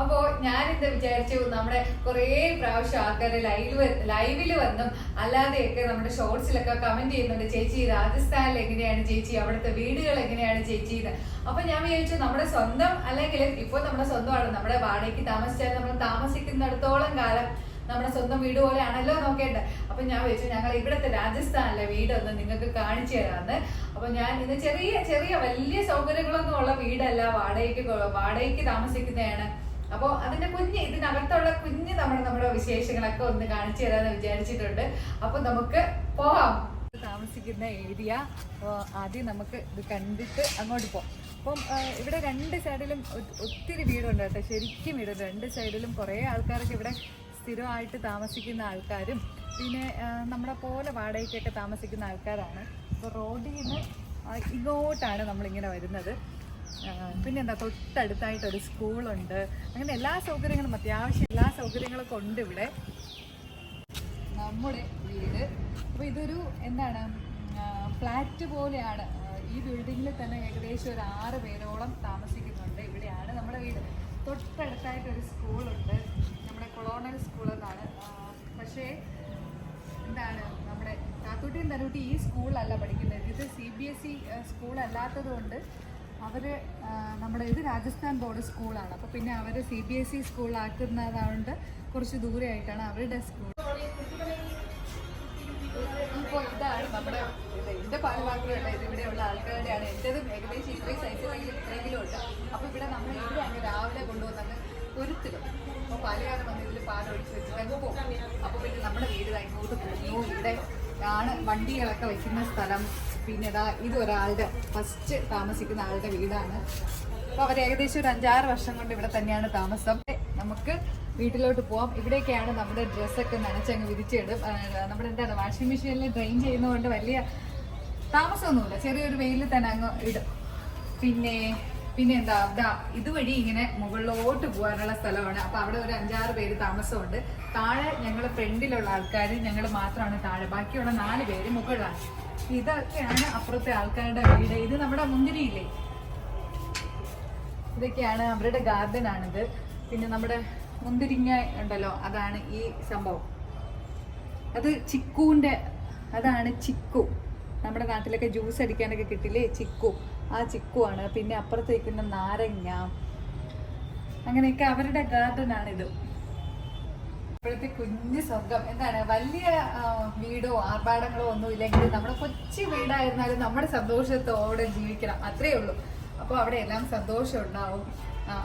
അപ്പോ ഞാൻ ഇത് വിചാരിച്ചു നമ്മുടെ കുറേ പ്രാവശ്യം ആൾക്കാർ ലൈവ് ലൈവിൽ വന്നും അല്ലാതെയൊക്കെ നമ്മുടെ ഷോർട്സിലൊക്കെ കമന്റ് ചെയ്യുന്നുണ്ട് ചേച്ചി രാജസ്ഥാനിൽ എങ്ങനെയാണ് ചേച്ചി? അവിടുത്തെ വീടുകൾ എങ്ങനെയാണ് ചേച്ചി എന്ന് അപ്പൊ ഞാൻ വിചാരിച്ചു നമ്മുടെ സ്വന്തം അല്ലെങ്കിൽ ഇപ്പോൾ നമ്മുടെ സ്വന്തമാണ്. നമ്മുടെ വാടകയ്ക്ക് താമസിച്ചാൽ നമ്മൾ താമസിക്കുന്നിടത്തോളം കാലം നമ്മുടെ സ്വന്തം വീട് പോലെയാണല്ലോ നോക്കേണ്ടത്. അപ്പൊ ഞാൻ വിചാരിച്ചു ഞങ്ങൾ ഇവിടുത്തെ രാജസ്ഥാനിലെ വീടൊന്ന് നിങ്ങൾക്ക് കാണിച്ചു തരാമെന്ന് അപ്പൊ ഞാൻ ഇത് ചെറിയ ചെറിയ വലിയ സൗകര്യങ്ങളൊന്നും ഉള്ള വീടല്ല. വാടകയ്ക്ക് വാടകയ്ക്ക് താമസിക്കുന്നതാണ്. അപ്പോൾ അതിന്റെ കുഞ്ഞ് ഇതിനകത്തുള്ള കുഞ്ഞ് നമ്മൾ നമ്മുടെ വിശേഷങ്ങളൊക്കെ ഒന്ന് കാണിച്ചു തരാമെന്ന് വിചാരിച്ചിട്ടുണ്ട്. അപ്പൊ നമുക്ക് പോവാം. താമസിക്കുന്ന ഏരിയ ആദ്യം നമുക്ക് ഇത് കണ്ടിട്ട് അങ്ങോട്ട് പോകാം അപ്പം ഇവിടെ രണ്ട് സൈഡിലും ഒത്തിരി വീടുണ്ട് കേട്ടോ. ശരിക്കും വീടുണ്ട്. രണ്ട് സൈഡിലും കുറേ ആൾക്കാരൊക്കെ ഇവിടെ സ്ഥിരമായിട്ട് താമസിക്കുന്ന ആൾക്കാരും പിന്നെ നമ്മളെ പോലെ വാടകയ്ക്കൊക്കെ താമസിക്കുന്ന ആൾക്കാരാണ്. അപ്പോൾ റോഡിൽ നിന്ന് ഇങ്ങോട്ടാണ് നമ്മളിങ്ങനെ വരുന്നത്. പിന്നെന്താ തൊട്ടടുത്തായിട്ട് ഒരു സ്കൂളുണ്ട്. അങ്ങനെ എല്ലാ സൗകര്യങ്ങളും അത്യാവശ്യം എല്ലാ സൗകര്യങ്ങളൊക്കെ ഉണ്ട് ഇവിടെ. നമ്മുടെ വീട്. അപ്പോൾ ഇതൊരു എന്താണ് ഫ്ലാറ്റ് പോലെയാണ്. ഈ ബിൽഡിങ്ങിൽ തന്നെ ഏകദേശം ഒരു ആറ് പേരോളം താമസിക്കുന്നുണ്ട് ഇവിടെയാണ് നമ്മുടെ വീട്. തൊട്ടടുത്തായിട്ട് ഒരു സ്കൂളുണ്ട്. നമ്മുടെ കൊളോണൽ സ്കൂൾ എന്നാണ്. പക്ഷേ എന്താണ് നമ്മുടെ കാക്കുട്ടിയും തരൂട്ടി ഈ സ്കൂളിലല്ല പഠിക്കുന്നത്. ഇത് സി ബി എസ് ഇ സ്കൂളല്ലാത്തത് കൊണ്ട് അവർ നമ്മുടെ ഇത് രാജസ്ഥാൻ ബോർഡ് സ്കൂളാണ്. അപ്പോൾ പിന്നെ അവർ സി ബി എസ് ഇ സ്കൂളാക്കുന്നതുകൊണ്ട് കുറച്ച് ദൂരെയായിട്ടാണ് അവരുടെ സ്കൂൾ. ഇപ്പോൾ ഇതാണ് ഇത് ഇവിടെയുള്ള ആൾക്കാരുടെയാണ്. എന്റെതും ഏകദേശം ഇത്രയും സൈസിലെങ്കിലും ഇത്രയെങ്കിലും ഉണ്ട്. അപ്പോൾ ഇവിടെ നമ്മൾ ഇവിടെ അങ്ങ് രാവിലെ കൊണ്ടുവന്നത് ഒരുത്തിലും അപ്പോൾ പാലുകാരൻ വന്ന് ഇതിൽ പാൽ പോകും. അപ്പോൾ പിന്നെ നമ്മുടെ വീട് ഇങ്ങോട്ട് പോകുന്നു. ഇവിടെ ആണ് വണ്ടികളൊക്കെ വെക്കുന്ന സ്ഥലം. പിന്നെ ഇതാ ഇത് ഒരാളുടെ ഫസ്റ്റ് താമസിക്കുന്ന ആളുടെ വീടാണ്. അപ്പോൾ അവർ ഏകദേശം ഒരു അഞ്ചാറ് വർഷം കൊണ്ട് ഇവിടെ തന്നെയാണ് താമസം. നമുക്ക് വീട്ടിലോട്ട് പോവാം. ഇവിടേക്കാണ് നമ്മുടെ ഡ്രസ്സൊക്കെ നനച്ചങ്ങ് വിരിച്ചിടും. നമ്മുടെ എന്താണ് വാഷിംഗ് മെഷീനിൽ ഡ്രെയിൻ ചെയ്യുന്നതുകൊണ്ട് വലിയ താമസമൊന്നുമില്ല. ചെറിയൊരു വെയിലിൽ തന്നെ അങ്ങ് ഇടും. പിന്നെ പിന്നെ എന്താ ഇതാ ഇതുവഴി ഇങ്ങനെ മുകളിലോട്ട് പോകാനുള്ള സ്ഥലമാണ്. അപ്പൊ അവിടെ ഒരു അഞ്ചാറ് പേര് താമസമുണ്ട്. താഴെ ഞങ്ങൾ ഫ്രണ്ടിലുള്ള ആൾക്കാർ ഞങ്ങൾ മാത്രമാണ് താഴെ. ബാക്കിയുള്ള നാല് പേര് മുകളിലാണ്. ഇതൊക്കെയാണ് അപ്പുറത്തെ ആൾക്കാരുടെ വീട്. ഇത് നമ്മുടെ മുന്തിരിയില്ലേ? ഇതൊക്കെയാണ് അവരുടെ ഗാർഡൻ ആണിത്. പിന്നെ നമ്മുടെ മുന്തിരിങ്ങ ഉണ്ടല്ലോ അതാണ് ഈ സംഭവം. അത് ചിക്കുവിന്റെ അതാണ് ചിക്കു. നമ്മുടെ നാട്ടിലൊക്കെ ജ്യൂസ് അടിക്കാനൊക്കെ കിട്ടില്ലേ? ചിക്കു. ആ ചിക്കു ആണ്. പിന്നെ അപ്പുറത്ത് വയ്ക്കുന്ന നാരങ്ങ. അങ്ങനെയൊക്കെ അവരുടെ ഗാർഡൻ ആണിത്. ഇപ്പോഴത്തെ കുഞ്ഞു സ്വർഗം എന്താണ്? വലിയ വീടോ ആർഭാടങ്ങളോ ഒന്നും ഇല്ലെങ്കിൽ നമ്മുടെ കൊച്ചു വീടായിരുന്നാലും നമ്മുടെ സന്തോഷത്തോടെ ജീവിക്കണം. അത്രേ ഉള്ളൂ. അപ്പോൾ അവിടെ എല്ലാം സന്തോഷം ഉണ്ടാവും.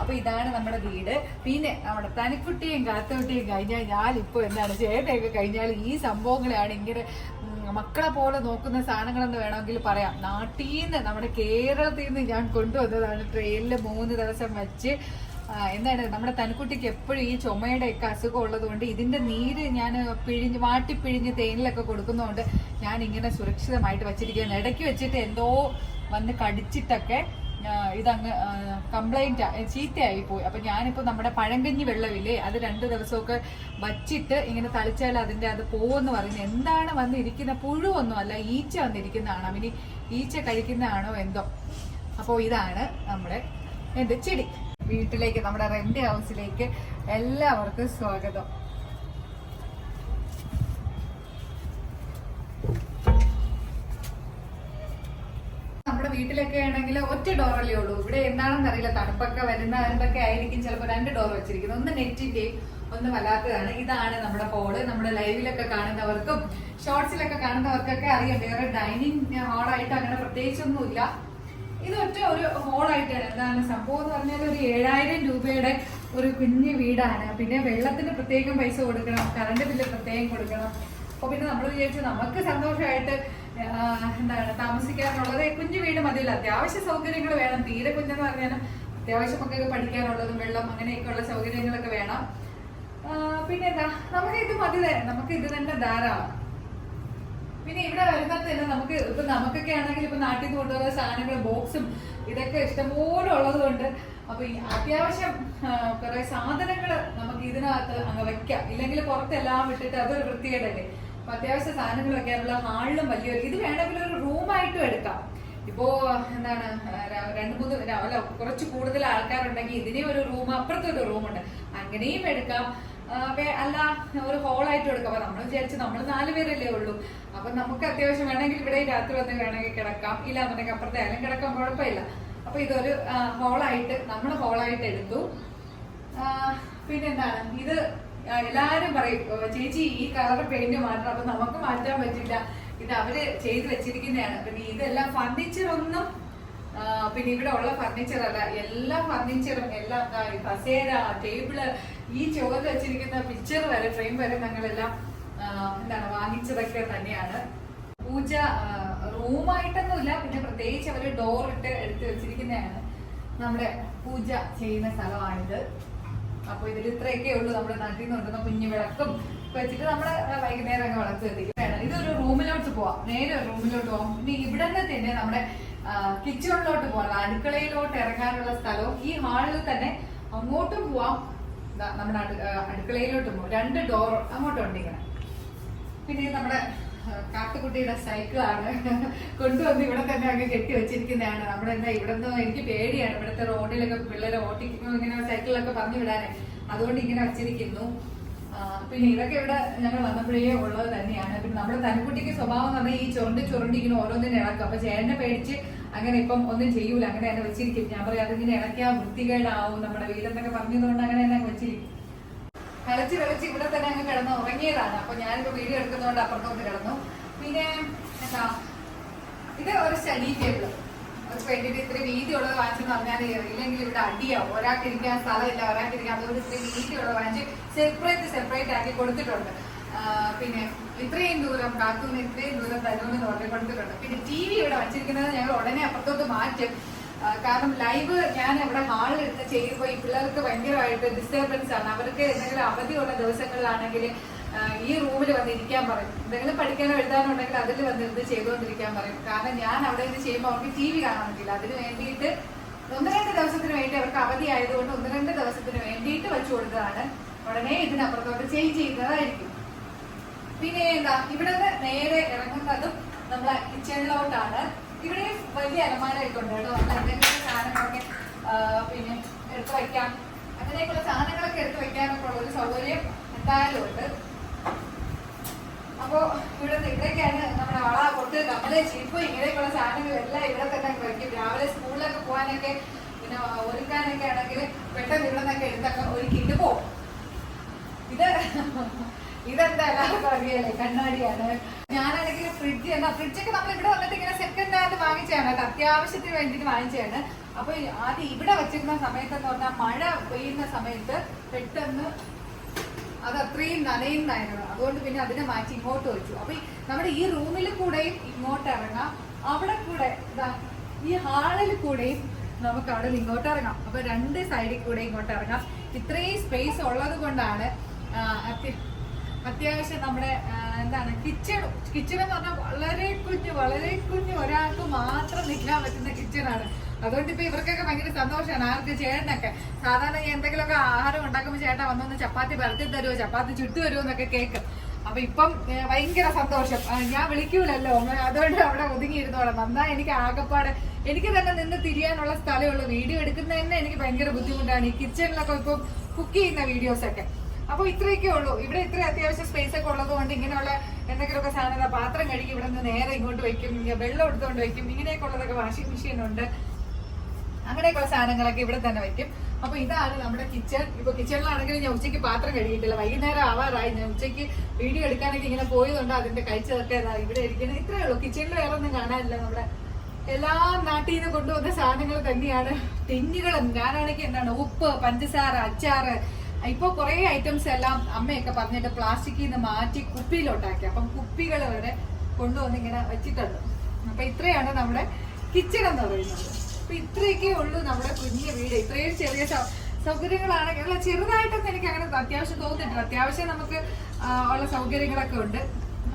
അപ്പൊ ഇതാണ് നമ്മുടെ വീട്. പിന്നെ നമ്മുടെ തനിക്കുട്ടിയും കാത്തുകുട്ടിയും കഴിഞ്ഞാൽ ഞാൻ ഇപ്പോൾ എന്താണ് ചേട്ടയൊക്കെ കഴിഞ്ഞാൽ ഈ സംഭവങ്ങളെയാണ് ഇങ്ങനെ മക്കളെ പോലെ നോക്കുന്ന സാധനങ്ങളെന്ന് വേണമെങ്കിൽ പറയാം. നാട്ടിൽ നിന്ന് നമ്മുടെ കേരളത്തിൽ നിന്ന് ഞാൻ കൊണ്ടുവന്നതാണ് ട്രെയിനിൽ മൂന്ന് ദിവസം വെച്ച് എന്താണ് നമ്മുടെ തനിക്കുട്ടിക്ക് എപ്പോഴും ഈ ചുമയുടെ ഒക്കെ അസുഖം ഉള്ളത് കൊണ്ട് ഇതിന്റെ നീര് ഞാൻ പിഴിഞ്ഞ് വാട്ടി പിഴിഞ്ഞ് തേനിലൊക്കെ കൊടുക്കുന്നതുകൊണ്ട് ഞാൻ ഇങ്ങനെ സുരക്ഷിതമായിട്ട് വെച്ചിരിക്കുകയാണ്. ഇടയ്ക്ക് വെച്ചിട്ട് എന്തോ വന്ന് കടിച്ചിട്ടൊക്കെ ഇതങ്ങ് കംപ്ലൈന്റ് ചീത്തയായി പോയി. അപ്പൊ ഞാനിപ്പോ നമ്മുടെ പഴങ്കഞ്ഞി വെള്ളമില്ലേ അത് രണ്ട് ദിവസമൊക്കെ വച്ചിട്ട് ഇങ്ങനെ തളിച്ചാൽ അതിന്റെ അത് പോവെന്ന് പറയുന്നത് എന്താണ് വന്നിരിക്കുന്ന പുഴുവൊന്നും അല്ല ഈച്ച വന്നിരിക്കുന്നതാണോ ഇനി ഈച്ച കഴിക്കുന്നതാണോ എന്തോ. അപ്പോൾ ഇതാണ് നമ്മുടെ എന്ത് ചെടി. വീട്ടിലേക്ക് നമ്മുടെ റെന്റ് ഹൗസിലേക്ക് എല്ലാവർക്കും സ്വാഗതം. നമ്മുടെ വീട്ടിലൊക്കെ ആണെങ്കിൽ ഒറ്റ ഡോറല്ലേ ഉള്ളൂ. ഇവിടെ എന്താണെന്ന് അറിയില്ല. തണുപ്പൊക്കെ വരുന്ന വരുന്നതൊക്കെ ആയിരിക്കും. ചിലപ്പോൾ രണ്ട് ഡോർ വെച്ചിരിക്കുന്നത് ഒന്ന് നെറ്റിന്റെയും ഒന്ന് വല്ലാത്തതാണ്. ഇതാണ് നമ്മുടെ ഹോൾ നമ്മുടെ ലൈവിലൊക്കെ കാണുന്നവർക്കും ഷോർട്സിലൊക്കെ കാണുന്നവർക്കൊക്കെ അറിയാം. വേറെ ഡൈനിങ് ഹാളായിട്ട് അങ്ങനെ പ്രത്യേകിച്ചൊന്നുമില്ല. ഇത് ഒറ്റ ഒരു ഹോളായിട്ടാണ്. എന്താണ് സംഭവം എന്ന് പറഞ്ഞാൽ ഒരു ഏഴായിരം രൂപയുടെ ഒരു കുഞ്ഞു വീടാണ്. പിന്നെ വെള്ളത്തിന് പ്രത്യേകം പൈസ കൊടുക്കണം കറണ്ട് ബില്ല് പ്രത്യേകം കൊടുക്കണം. അപ്പൊ പിന്നെ നമ്മൾ വിചാരിച്ചു നമുക്ക് സന്തോഷമായിട്ട് എന്താണ് താമസിക്കാനുള്ളത്. കുഞ്ഞു വീട് മതിയല്ല. അത്യാവശ്യ സൗകര്യങ്ങൾ വേണം. തീരെ കുഞ്ഞെന്ന് പറഞ്ഞാൽ അത്യാവശ്യം മക്കൾക്ക് പഠിക്കാനുള്ളതും വെള്ളം അങ്ങനെയൊക്കെയുള്ള സൗകര്യങ്ങളൊക്കെ വേണം. പിന്നെ എന്താ നമുക്ക് ഇത് മതി. നമുക്ക് ഇത് തന്നെ ധാരാളം. പിന്നെ ഇവിടെ വരുന്നത് തന്നെ നമുക്ക് ഇപ്പൊ നമുക്കൊക്കെ ആണെങ്കിൽ ഇപ്പൊ നാട്ടിൽ നിന്ന് കൊണ്ടുവരുന്ന സാധനങ്ങൾ ബോക്സും ഇതൊക്കെ ഇഷ്ടംപോലെ ഉള്ളത് കൊണ്ട് അപ്പൊ ഈ അത്യാവശ്യം കുറെ സാധനങ്ങൾ നമുക്ക് ഇതിനകത്ത് അങ്ങ് വെക്കാം. ഇല്ലെങ്കിൽ പുറത്തെല്ലാം വിട്ടിട്ട് അതൊരു വൃത്തികേടല്ലേ. അപ്പൊ അത്യാവശ്യ സാധനങ്ങൾ വെക്കാനുള്ള ഹാളിലും വലിയ ഇത് വേണമെങ്കിൽ ഒരു റൂമായിട്ടും എടുക്കാം. ഇപ്പോ എന്താണ് രണ്ടു മൂന്ന് അല്ല കുറച്ച് കൂടുതൽ ആൾക്കാരുണ്ടെങ്കിൽ ഇതിനെ ഒരു റൂം അപ്പുറത്തൊരു റൂമുണ്ട്. അങ്ങനെയും എടുക്കാം. അല്ല ഒരു ഹോളായിട്ട് എടുക്കാം. അപ്പൊ നമ്മൾ വിചാരിച്ച് നമ്മൾ നാല് പേരല്ലേ ഉള്ളൂ. അപ്പൊ നമുക്ക് അത്യാവശ്യം വേണമെങ്കിൽ ഇവിടെ രാത്രി വന്ന് വേണമെങ്കിൽ കിടക്കാം. ഇല്ല എന്നുണ്ടെങ്കിൽ അപ്പുറത്തെ ആയാലും കിടക്കാം കുഴപ്പമില്ല. അപ്പൊ ഇതൊരു ഹോളായിട്ട് നമ്മൾ ഹോളായിട്ട് എടുത്തു. പിന്നെന്താണ്? ഇത് എല്ലാരും പറയും ചേച്ചി ഈ കളർ പെയിന്റ് മാറ്റണം. അപ്പൊ നമുക്ക് മാറ്റാൻ പറ്റില്ല. ഇത് അവർ ചെയ്ത് വെച്ചിരിക്കുന്നതാണ്. പിന്നെ ഇതെല്ലാം ഫർണിച്ചർ ഒന്നും പിന്നെ ഇവിടെ ഉള്ള ഫർണിച്ചർ അല്ല. എല്ലാ ഫർണിച്ചറും എല്ലാം കസേര ടേബിൾ ഈ ചുവന്ന് വെച്ചിരിക്കുന്ന പിക്ചർ വരെ ഫ്രെയിം വരെ ഞങ്ങളെല്ലാം എന്താണ് വാങ്ങിച്ചതൊക്കെ തന്നെയാണ്. പൂജ റൂമായിട്ടൊന്നുമില്ല പിന്നെ പ്രത്യേകിച്ച് അവർ ഡോർ ഇട്ട് എടുത്ത് വെച്ചിരിക്കുന്നതാണ് നമ്മുടെ പൂജ ചെയ്യുന്ന സ്ഥലമാണിത്. അപ്പൊ ഇതിൽ ഇത്രയൊക്കെ ഉള്ളൂ നമ്മുടെ നാട്ടിൽ നിന്ന് കുഞ്ഞു വിളക്കും. വെച്ചിട്ട് നമ്മൾ വൈകുന്നേരം അങ്ങ് വിളക്ക് വെച്ചിരിക്കുന്നതാണ് ഇതൊരു റൂമിലോട്ട് പോവാം. നേരെ റൂമിലോട്ട് പോവാം. പിന്നെ ഇവിടെ നിന്ന് തന്നെ നമ്മുടെ കിച്ചണിലോട്ട് പോകാം അടുക്കളയിലോട്ട് ഇറങ്ങാനുള്ള സ്ഥലവും ഈ ഹാളിൽ തന്നെ അങ്ങോട്ടും പോവാം. നമ്മുടെ അടുക്കളയിലോട്ടും പോവാം രണ്ട് ഡോർ അങ്ങോട്ടുണ്ട് ഇങ്ങനെ പിന്നെ നമ്മുടെ കാട്ടുകുട്ടിയുടെ സൈക്കിളാണ് കൊണ്ടുവന്ന് ഇവിടെ തന്നെ അങ്ങ് കെട്ടി വെച്ചിരിക്കുന്നതാണ്. നമ്മുടെ എന്താ ഇവിടെ നിന്ന് എനിക്ക് പേടിയാണ്. ഇവിടുത്തെ റോഡിലൊക്കെ പിള്ളേരെ ഓട്ടിക്കുന്നു ഇങ്ങനെ സൈക്കിളിലൊക്കെ പറഞ്ഞു വിടാനേ. അതുകൊണ്ട് ഇങ്ങനെ വെച്ചിരിക്കുന്നു. പിന്നെ ഇതൊക്കെ ഇവിടെ ഞങ്ങൾ വന്നപ്പോഴേ ഉള്ളത് തന്നെയാണ്. പിന്നെ നമ്മുടെ തനിക്കുട്ടിക്ക് സ്വഭാവം എന്ന് പറഞ്ഞാൽ ഈ ചുരുണ്ടി ചുരുണ്ടി ഇങ്ങനെ ഓരോന്നിനും ഇളക്കും. അപ്പൊ ചേട്ടനെ പേടിച്ച് അങ്ങനെ ഇപ്പം ഒന്നും ചെയ്യൂല. അങ്ങനെ തന്നെ വെച്ചിരിക്കും. ഞാൻ പറയാം അതിങ്ങനെ ഇളക്കിയാ വൃത്തികേടാവും നമ്മുടെ വീടെന്നൊക്കെ പറഞ്ഞതുകൊണ്ട് അങ്ങനെ തന്നെ വെച്ചിരിക്കും. കളിച്ച് കളിച്ച് ഇവിടെ തന്നെ അങ്ങ് കിടന്ന് ഉറങ്ങിയതാണ്. അപ്പൊ ഞാനിപ്പോ വീഡിയോ എടുക്കുന്നതുകൊണ്ട് അപ്പുറത്തോട്ട് കിടന്നു. പിന്നെ എന്താ ഇത് ഒരു സ്റ്റഡി ടേബിൾ വേണ്ടിയിട്ട് ഇത്ര വീതി ഉള്ളത് വാങ്ങിച്ചെന്ന് പറഞ്ഞാൽ ഇല്ലെങ്കിൽ ഇവിടെ അടിയാവും ഒരാൾക്ക് ഇരിക്കാൻ സ്ഥലമില്ല ഒരാൾക്ക് ഇരിക്കാൻ അതുകൊണ്ട് ഇത്ര വീതി ഉള്ളത് വാങ്ങിച്ച് സെപ്പറേറ്റ് സെപ്പറേറ്റ് ആക്കി കൊടുത്തിട്ടുണ്ട്. പിന്നെ ഇത്രയും ദൂരം കാത്തുനിന്ന് ഇത്രയും ദൂരം തരുമെന്ന് പറഞ്ഞു കൊടുത്തിട്ടുണ്ട്. പിന്നെ ടി വി ഇവിടെ വച്ചിരിക്കുന്നത് ഞങ്ങൾ ഉടനെ അപ്പുറത്തോട്ട് മാറ്റും. കാരണം ലൈവ് ഞാൻ ഇവിടെ ഹാളിൽ എടുത്ത് ചെയ്യുമ്പോൾ ഈ പിള്ളേർക്ക് ഭയങ്കരമായിട്ട് ഡിസ്റ്റർബൻസ് ആണ്. അവർക്ക് എന്തെങ്കിലും അവധിയുള്ള ദിവസങ്ങളിലാണെങ്കിൽ ഈ റൂമിൽ വന്നിരിക്കാൻ പറയും. എന്തെങ്കിലും പഠിക്കാനോ എഴുതാനോ ഉണ്ടെങ്കിൽ അതിൽ വന്നിരുന്ന് ചെയ്തുകൊണ്ടിരിക്കാൻ പറയും. കാരണം ഞാൻ അവിടെ ഇത് ചെയ്യുമ്പോൾ അവർക്ക് ടി വി കാണാൻ പറ്റില്ല. അതിന് വേണ്ടിയിട്ട് ഒന്ന് രണ്ട് ദിവസത്തിന് വേണ്ടി അവർക്ക് അവധി ആയതുകൊണ്ട് ഒന്ന് രണ്ട് ദിവസത്തിന് വേണ്ടിയിട്ട് വെച്ചു കൊടുത്തതാണ്. ഉടനെ ഇതിനപ്പുറത്തോട്ട് ചേഞ്ച് ചെയ്യുന്നതായിരിക്കും. പിന്നെ എന്താ ഇവിടെ നേരെ ഇറങ്ങുന്നതും നമ്മളെ കിച്ചണിലോട്ടാണ് ഇവിടെ വലിയ അലമാരയൊക്കെ ഉണ്ട് കേട്ടോ. നമ്മൾ എന്തെങ്കിലും സാധനങ്ങളൊക്കെ പിന്നെ എടുത്തു വയ്ക്കാം. അങ്ങനെയൊക്കെയുള്ള സാധനങ്ങളൊക്കെ എടുത്തു വയ്ക്കാനൊക്കെ ഉള്ള ഒരു സൗകര്യം എന്തായാലും ഉണ്ട്. അപ്പോ ഇവിടെ ഇവിടേക്കാണ് നമ്മുടെ വള കൊട്ട് കമ്മൽ ചീപ്പ് ഇങ്ങനെയൊക്കെയുള്ള സാധനങ്ങളെല്ലാം ഇവിടെ തന്നെ വയ്ക്കും. രാവിലെ സ്കൂളിലൊക്കെ പോകാനൊക്കെ പിന്നെ ഒരുക്കാനൊക്കെ ആണെങ്കിൽ പെട്ടെന്ന് ഇവിടെ നിന്നൊക്കെ എടുത്തൊക്കെ ഒരുക്കിയിട്ട് പോകും ഇത് ഇതെന്താ എല്ലാവർക്കും അറിയാലേ? കണ്ണാടിയാണ്. ഞാനാണെങ്കിൽ ഫ്രിഡ്ജ് എന്നാ ഫ്രിഡ്ജൊക്കെ നമ്മൾ ഇവിടെ വന്നിട്ട് ഇങ്ങനെ സെക്കൻഡ് ഹാൻഡ് വാങ്ങിച്ചതാണ്. അത് അത്യാവശ്യത്തിന് വേണ്ടിയിട്ട് വാങ്ങിച്ചതാണ്. അപ്പൊ ആദ്യം ഇവിടെ വെച്ചിരുന്ന സമയത്ത് എന്ന് പറഞ്ഞാൽ മഴ പെയ്യുന്ന സമയത്ത് പെട്ടെന്ന് അത് അത്രയും നനയുന്നതായിരുന്നു അതുകൊണ്ട് പിന്നെ അതിനെ മാറ്റി ഇങ്ങോട്ട് വെച്ചു. അപ്പൊ നമ്മുടെ ഈ റൂമിൽ കൂടെയും ഇങ്ങോട്ട് ഇറങ്ങാം. അവിടെ കൂടെ ഈ ഹാളിൽ കൂടെയും നമുക്ക് അവിടെ ഇങ്ങോട്ട് ഇറങ്ങാം. അപ്പൊ രണ്ട് സൈഡിൽ കൂടെ ഇങ്ങോട്ട് ഇറങ്ങാം. ഇത്രയും സ്പേസ് ഉള്ളത് കൊണ്ടാണ് അത്യാവശ്യം നമ്മുടെ എന്താണ് കിച്ചൺ കിച്ചൺ എന്ന് പറഞ്ഞാൽ വളരെ കുഞ്ഞു വളരെ കുഞ്ഞു ഒരാൾക്ക് മാത്രം നിൽക്കാൻ പറ്റുന്ന കിച്ചണാണ് അതുകൊണ്ട് ഇപ്പൊ ഇവർക്കൊക്കെ ഭയങ്കര സന്തോഷമാണ്. ആർക്ക് ചേട്ടനൊക്കെ സാധാരണ എന്തെങ്കിലുമൊക്കെ ആഹാരം ഉണ്ടാക്കുമ്പോൾ ചേട്ടൻ വന്നൊന്ന് ചപ്പാത്തി പരത്തി തരുമോ ചപ്പാത്തി ചുട്ടു തരുമോ എന്നൊക്കെ കേൾക്കും അപ്പൊ ഇപ്പം ഭയങ്കര സന്തോഷം. ഞാൻ വിളിക്കൂലല്ലോ. അതുകൊണ്ട് അവിടെ ഒതുങ്ങിയിരുന്നോളാം. നന്നാ എനിക്ക് ആകപ്പാട് എനിക്ക് തന്നെ നിന്ന് തിരിയാനുള്ള സ്ഥലമുള്ളൂ വീഡിയോ എടുക്കുന്നത് തന്നെ എനിക്ക് ഭയങ്കര ബുദ്ധിമുട്ടാണ്. ഈ കിച്ചണിലൊക്കെ ഇപ്പം കുക്ക് ചെയ്യുന്ന വീഡിയോസ് ഒക്കെ അപ്പൊ ഇത്രയൊക്കെ ഉള്ളൂ. ഇവിടെ ഇത്ര അത്യാവശ്യം സ്പേസ് ഒക്കെ ഉള്ളത് കൊണ്ട് ഇങ്ങനെയുള്ള എന്തെങ്കിലുമൊക്കെ സാധനം പാത്രം കഴുകി ഇവിടെ നിന്ന് നേരെ ഇങ്ങോട്ട് വെക്കും വെള്ളം എടുത്തുകൊണ്ട് വെക്കും ഇങ്ങനെയൊക്കെ ഉള്ളതൊക്കെ വാഷിംഗ് മെഷീൻ ഉണ്ട്. അങ്ങനെയൊക്കെയുള്ള സാധനങ്ങളൊക്കെ ഇവിടെ തന്നെ വയ്ക്കും. അപ്പൊ ഇതാണ് നമ്മുടെ കിച്ചൺ ഇപ്പൊ കിച്ചണിലാണെങ്കിൽ ഞാൻ ഉച്ചയ്ക്ക് പാത്രം കഴുകിയിട്ടില്ല. വൈകുന്നേരം ആവാറായി. ഞാൻ ഉച്ചയ്ക്ക് വീഡിയോ എടുക്കാനൊക്കെ ഇങ്ങനെ പോയതുകൊണ്ട് അതിന്റെ കഴിച്ചതൊക്കെ ഇവിടെ ഇരിക്കുന്നത്. ഇത്രയേ ഉള്ളൂ. കിച്ചണിൽ വേറെ ഒന്നും കാണാനില്ല നമ്മുടെ എല്ലാ നാട്ടിൽ നിന്ന് കൊണ്ടുവന്ന സാധനങ്ങൾ തന്നെയാണ്. തെഞ്ഞുകളും ഞാനാണെങ്കിൽ എന്താണ് ഉപ്പ് പഞ്ചസാര അച്ചാറ് ഇപ്പൊ കുറെ ഐറ്റംസ് എല്ലാം അമ്മയൊക്കെ പറഞ്ഞിട്ട് പ്ലാസ്റ്റിക്കിൽ നിന്ന് മാറ്റി കുപ്പിയിലോട്ടാക്കി. അപ്പം കുപ്പികൾ വരെ കൊണ്ടുവന്ന് ഇങ്ങനെ വെച്ചിട്ടുണ്ട്. അപ്പൊ ഇത്രയാണ് നമ്മുടെ കിച്ചൺ എന്ന് പറയുന്നത്. അപ്പൊ ഇത്രയൊക്കെ ഉള്ളൂ നമ്മുടെ കുഞ്ഞു വീട്. ഇത്രയും ചെറിയ സൗകര്യങ്ങളാണ്. അല്ല ചെറുതായിട്ടൊന്നും എനിക്ക് അങ്ങനെ അത്യാവശ്യം തോന്നിയിട്ടില്ല. അത്യാവശ്യം നമുക്ക് ഉള്ള സൗകര്യങ്ങളൊക്കെ ഉണ്ട്.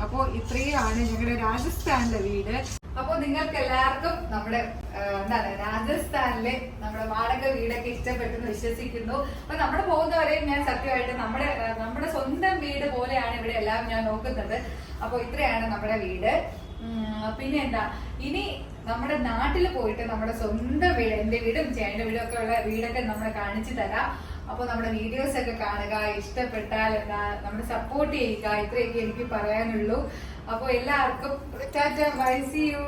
അപ്പോ ഇത്രയാണ് ഞങ്ങളുടെ രാജസ്ഥാനിലെ വീട്. അപ്പൊ നിങ്ങൾക്ക് എല്ലാവർക്കും നമ്മുടെ എന്താ എന്താണ് രാജസ്ഥാനിലെ നമ്മുടെ വാടക വീടൊക്കെ ഇഷ്ടപ്പെട്ടെന്ന് വിശ്വസിക്കുന്നു. അപ്പൊ നമ്മൾ പോകുന്നവരെയും ഞാൻ സത്യമായിട്ട് നമ്മുടെ നമ്മുടെ സ്വന്തം വീട് പോലെയാണ് ഇവിടെ എല്ലാം ഞാൻ നോക്കുന്നത്. അപ്പൊ ഇത്രയാണ് നമ്മുടെ വീട്. പിന്നെ എന്താ ഇനി നമ്മുടെ നാട്ടിൽ പോയിട്ട് നമ്മുടെ സ്വന്തം വീട് എന്റെ വീടും ചേട്ടന്റെ വീടും ഒക്കെ ഉള്ള വീടൊക്കെ നമ്മളെ കാണിച്ചു തരാം. അപ്പൊ നമ്മുടെ വീഡിയോസ് ഒക്കെ കാണുക ഇഷ്ടപ്പെട്ടാൽ എന്താ നമ്മളെ സപ്പോർട്ട് ചെയ്യുക. ഇത്രയൊക്കെ എനിക്ക് പറയാനുള്ളൂ. അപ്പൊ എല്ലാവർക്കും ടാറ്റ ബൈ സി യു.